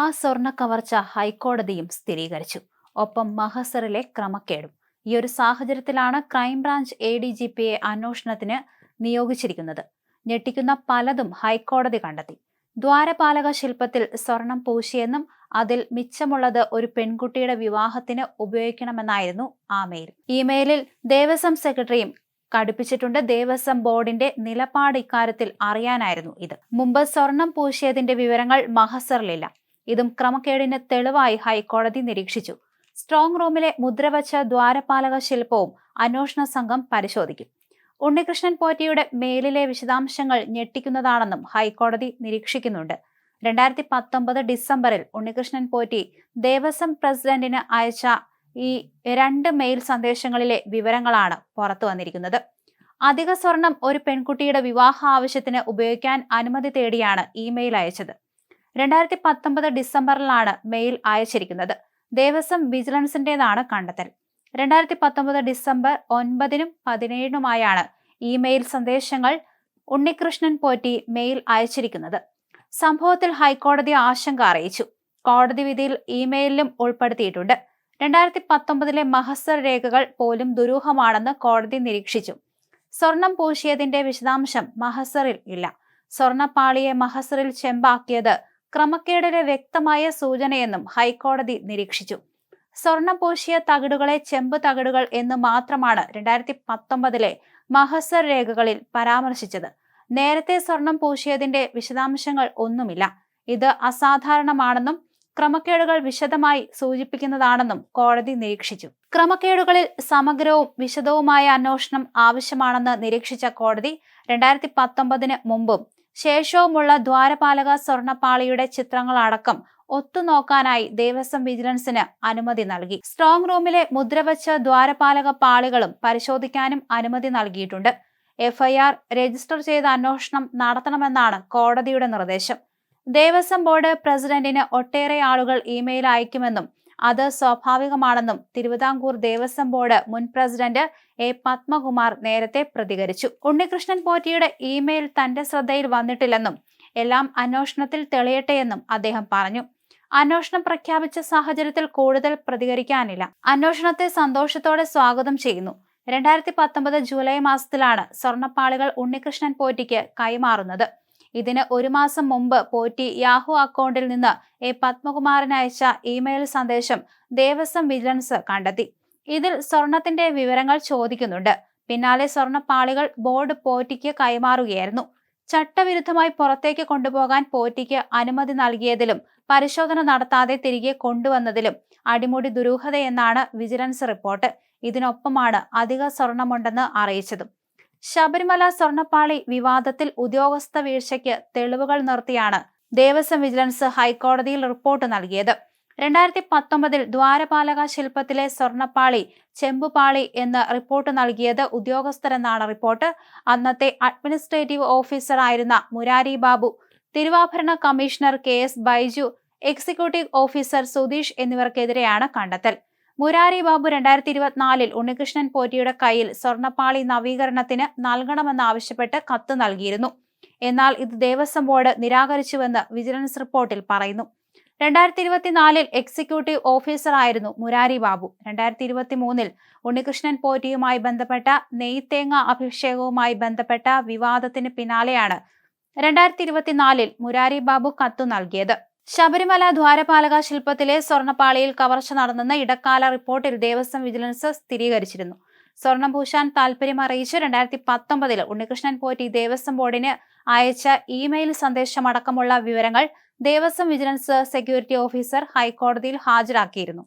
ആ സ്വർണ കവർച്ച ഹൈക്കോടതിയും സ്ഥിരീകരിച്ചു. ഒപ്പം മഹസറിലെ ക്രമക്കേടും. ഈ ഒരു സാഹചര്യത്തിലാണ് ക്രൈംബ്രാഞ്ച് എ ഡി ജി പിയെ അന്വേഷണത്തിന് നിയോഗിച്ചിരിക്കുന്നത്. ഞെട്ടിക്കുന്ന പലതും ഹൈക്കോടതി കണ്ടെത്തി. ദ്വാരപാലക ശില്പത്തിൽ സ്വർണം പൂശിയെന്നും അതിൽ മിച്ചമുള്ളത് ഒരു പെൺകുട്ടിയുടെ വിവാഹത്തിന് ഉപയോഗിക്കണമെന്നായിരുന്നു ആ മെയിൽ ഇമെയിലിൽ ദേവസ്വം സെക്രട്ടറിയും കടുപ്പിച്ചിട്ടുണ്ട് ദേവസ്വം ബോർഡിന്റെ നിലപാട് ഇക്കാര്യത്തിൽ അറിയാനായിരുന്നു ഇത്. മുമ്പ് സ്വർണം പൂശിയതിന്റെ വിവരങ്ങൾ മഹസറിലില്ല. ഇതും ക്രമക്കേടിന് തെളിവായി ഹൈക്കോടതി നിരീക്ഷിച്ചു. സ്ട്രോങ് റൂമിലെ മുദ്രവച്ച ദ്വാരപാലക ശില്പവും അന്വേഷണ സംഘം പരിശോധിക്കും. ഉണ്ണികൃഷ്ണൻ പോറ്റിയുടെ മേലിലെ വിശദാംശങ്ങൾ ഞെട്ടിക്കുന്നതാണെന്നും ഹൈക്കോടതി നിരീക്ഷിക്കുന്നുണ്ട്. രണ്ടായിരത്തി പത്തൊമ്പത് ഡിസംബറിൽ ഉണ്ണികൃഷ്ണൻ പോറ്റി ദേവസ്വം പ്രസിഡന്റിന് അയച്ച ഈ രണ്ട് മെയിൽ സന്ദേശങ്ങളിലെ വിവരങ്ങളാണ് പുറത്തു വന്നിരിക്കുന്നത്. അധിക സ്വർണം ഒരു പെൺകുട്ടിയുടെ വിവാഹ ആവശ്യത്തിന് ഉപയോഗിക്കാൻ അനുമതി തേടിയാണ് ഇമെയിൽ അയച്ചത്. രണ്ടായിരത്തി പത്തൊമ്പത് ഡിസംബറിലാണ് മെയിൽ അയച്ചിരിക്കുന്നത്. ദേവസ്വം വിജിലൻസിന്റേതാണ് കണ്ടെത്തൽ. രണ്ടായിരത്തി പത്തൊമ്പത് ഡിസംബർ ഒൻപതിനും പതിനേഴിനുമായാണ് ഇമെയിൽ സന്ദേശങ്ങൾ ഉണ്ണികൃഷ്ണൻ പോറ്റി മെയിൽ അയച്ചിരിക്കുന്നത്. സംഭവത്തിൽ ഹൈക്കോടതി ആശങ്ക അറിയിച്ചു. കോടതി വിധിയിൽ ഇമെയിലിലും ഉൾപ്പെടുത്തിയിട്ടുണ്ട്. രണ്ടായിരത്തി പത്തൊമ്പതിലെ മഹസർ രേഖകൾ പോലും ദുരൂഹമാണെന്ന് കോടതി നിരീക്ഷിച്ചു. സ്വർണം പൂശിയതിന്റെ വിശദാംശം മഹസറിൽ ഇല്ല. സ്വർണപ്പാളിയെ മഹസറിൽ ചെമ്പാക്കിയത് ക്രമക്കേടിലെ വ്യക്തമായ സൂചനയെന്നും ഹൈക്കോടതി നിരീക്ഷിച്ചു. സ്വർണം പൂശിയ തകിടുകളെ ചെമ്പ് തകിടുകൾ എന്ന് മാത്രമാണ് രണ്ടായിരത്തി പത്തൊമ്പതിലെ മഹസർ രേഖകളിൽ പരാമർശിച്ചത്. നേരത്തെ സ്വർണം പൂശിയതിന്റെ വിശദാംശങ്ങൾ ഒന്നുമില്ല. ഇത് അസാധാരണമാണെന്നും ക്രമക്കേടുകൾ വിശദമായി സൂചിപ്പിക്കുന്നതാണെന്നും കോടതി നിരീക്ഷിച്ചു. ക്രമക്കേടുകളിൽ സമഗ്രവും വിശദവുമായ അന്വേഷണം ആവശ്യമാണെന്ന് നിരീക്ഷിച്ച കോടതി രണ്ടായിരത്തി പത്തൊമ്പതിന് മുമ്പും ശേഷവുമുള്ള ദ്വാരപാലക സ്വർണപ്പാളിയുടെ ചിത്രങ്ങളടക്കം ഒത്തുനോക്കാനായി ദേവസ്വം വിജിലൻസിന് അനുമതി നൽകി. സ്ട്രോങ് റൂമിലെ മുദ്രവച്ച ദ്വാരപാലക പാളികളും പരിശോധിക്കാനും അനുമതി നൽകിയിട്ടുണ്ട്. എഫ്ഐആർ രജിസ്റ്റർ ചെയ്ത അന്വേഷണം നടത്തണമെന്നാണ് കോടതിയുടെ നിർദ്ദേശം. ദേവസ്വം ബോർഡ് പ്രസിഡന്റിന് ഒട്ടേറെ ആളുകൾ ഇമെയിൽ അയക്കുമെന്നും അത് സ്വാഭാവികമാണെന്നും തിരുവിതാംകൂർ ദേവസ്വം ബോർഡ് മുൻ പ്രസിഡന്റ് എ പത്മകുമാർ നേരത്തെ പ്രതികരിച്ചു. ഉണ്ണികൃഷ്ണൻ പോറ്റിയുടെ ഇമെയിൽ തന്റെ ശ്രദ്ധയിൽ വന്നിട്ടില്ലെന്നും എല്ലാം അന്വേഷണത്തിൽ തെളിയട്ടെയെന്നും അദ്ദേഹം പറഞ്ഞു. അന്വേഷണം പ്രഖ്യാപിച്ച സാഹചര്യത്തിൽ കൂടുതൽ പ്രതികരിക്കാനില്ല. അന്വേഷണത്തെ സന്തോഷത്തോടെ സ്വാഗതം ചെയ്യുന്നു. രണ്ടായിരത്തി പത്തൊമ്പത് ജൂലൈ മാസത്തിലാണ് സ്വർണപ്പാളികൾ ഉണ്ണികൃഷ്ണൻ പോറ്റിക്ക് കൈമാറുന്നത്. ഇതിന് ഒരു മാസം മുമ്പ് പോറ്റി യാഹു അക്കൗണ്ടിൽ നിന്ന് എ പത്മകുമാറിന് അയച്ച ഇമെയിൽ സന്ദേശം ദേവസ്വം വിജിലൻസ് കണ്ടെത്തി. ഇതിൽ സ്വർണത്തിന്റെ വിവരങ്ങൾ ചോദിക്കുന്നുണ്ട്. പിന്നാലെ സ്വർണപ്പാളികൾ ബോർഡ് പോറ്റിക്ക് കൈമാറുകയായിരുന്നു. ചട്ടവിരുദ്ധമായി പുറത്തേക്ക് കൊണ്ടുപോകാൻ പോറ്റിക്ക് അനുമതി നൽകിയതിലും പരിശോധന നടത്താതെ തിരികെ കൊണ്ടുവന്നതിലും അടിമുടി ദുരൂഹതയെന്നാണ് വിജിലൻസ് റിപ്പോർട്ട്. ഇതിനൊപ്പമാണ് അധിക സ്വർണമുണ്ടെന്ന് അറിയിച്ചതും. ശബരിമല സ്വർണപ്പാളി വിവാദത്തിൽ ഉദ്യോഗസ്ഥ വീഴ്ചയ്ക്ക് തെളിവുകൾ നിർത്തിയാണ് ദേവസ്വം വിജിലൻസ് ഹൈക്കോടതിയിൽ റിപ്പോർട്ട് നൽകിയത്. രണ്ടായിരത്തി പത്തൊമ്പതിൽ ദ്വാരപാലക ശില്പത്തിലെ സ്വർണപ്പാളി ചെമ്പുപാളി എന്ന് റിപ്പോർട്ട് നൽകിയത് ഉദ്യോഗസ്ഥരെന്നാണ് റിപ്പോർട്ട്. അന്നത്തെ അഡ്മിനിസ്ട്രേറ്റീവ് ഓഫീസർ ആയിരുന്ന മുരാരി ബാബു തിരുവാഭരണ commissioner K S Baiju executive officer Sudheesh എന്നിവർക്കെതിരെയാണ് കണ്ടെത്തൽ. മുരാരി ബാബു രണ്ടായിരത്തി ഇരുപത്തിനാലിൽ ഉണ്ണികൃഷ്ണൻ പോറ്റിയുടെ കയ്യിൽ സ്വർണപ്പാളി നവീകരണത്തിന് നൽകണമെന്നാവശ്യപ്പെട്ട് കത്ത് നൽകിയിരുന്നു. എന്നാൽ ഇത് ദേവസ്വം ബോർഡ് നിരാകരിച്ചുവെന്ന് വിജിലൻസ് റിപ്പോർട്ടിൽ പറയുന്നു. രണ്ടായിരത്തി ഇരുപത്തിനാലിൽ എക്സിക്യൂട്ടീവ് ഓഫീസറായിരുന്നു മുരാരി ബാബു. രണ്ടായിരത്തി ഇരുപത്തി മൂന്നിൽ ഉണ്ണികൃഷ്ണൻ പോറ്റിയുമായി ബന്ധപ്പെട്ട നെയ്ത്തേങ്ങ അഭിഷേകവുമായി ബന്ധപ്പെട്ട വിവാദത്തിന് പിന്നാലെയാണ് രണ്ടായിരത്തി ഇരുപത്തിനാലിൽ മുരാരി ബാബു കത്തു നൽകിയത്. ശബരിമല ദ്വാരപാലക ശില്പത്തിലെ സ്വർണപാളിയിൽ കവർച്ച നടന്നെന്ന ഇടക്കാല റിപ്പോർട്ടിൽ ദേവസ്വം വിജിലൻസ് സ്ഥിരീകരിച്ചിരുന്നു. സ്വർണഭൂഷാൻ പൂശാൻ താൽപര്യം അറിയിച്ച് രണ്ടായിരത്തി പത്തൊമ്പതിൽ ഉണ്ണികൃഷ്ണൻ പോറ്റി ദേവസ്വം ബോർഡിന് അയച്ച ഇമെയിൽ സന്ദേശമടക്കമുള്ള വിവരങ്ങൾ ദേവസ്വം വിജിലൻസ് സെക്യൂരിറ്റി ഓഫീസർ ഹൈക്കോടതിയിൽ ഹാജരാക്കിയിരുന്നു.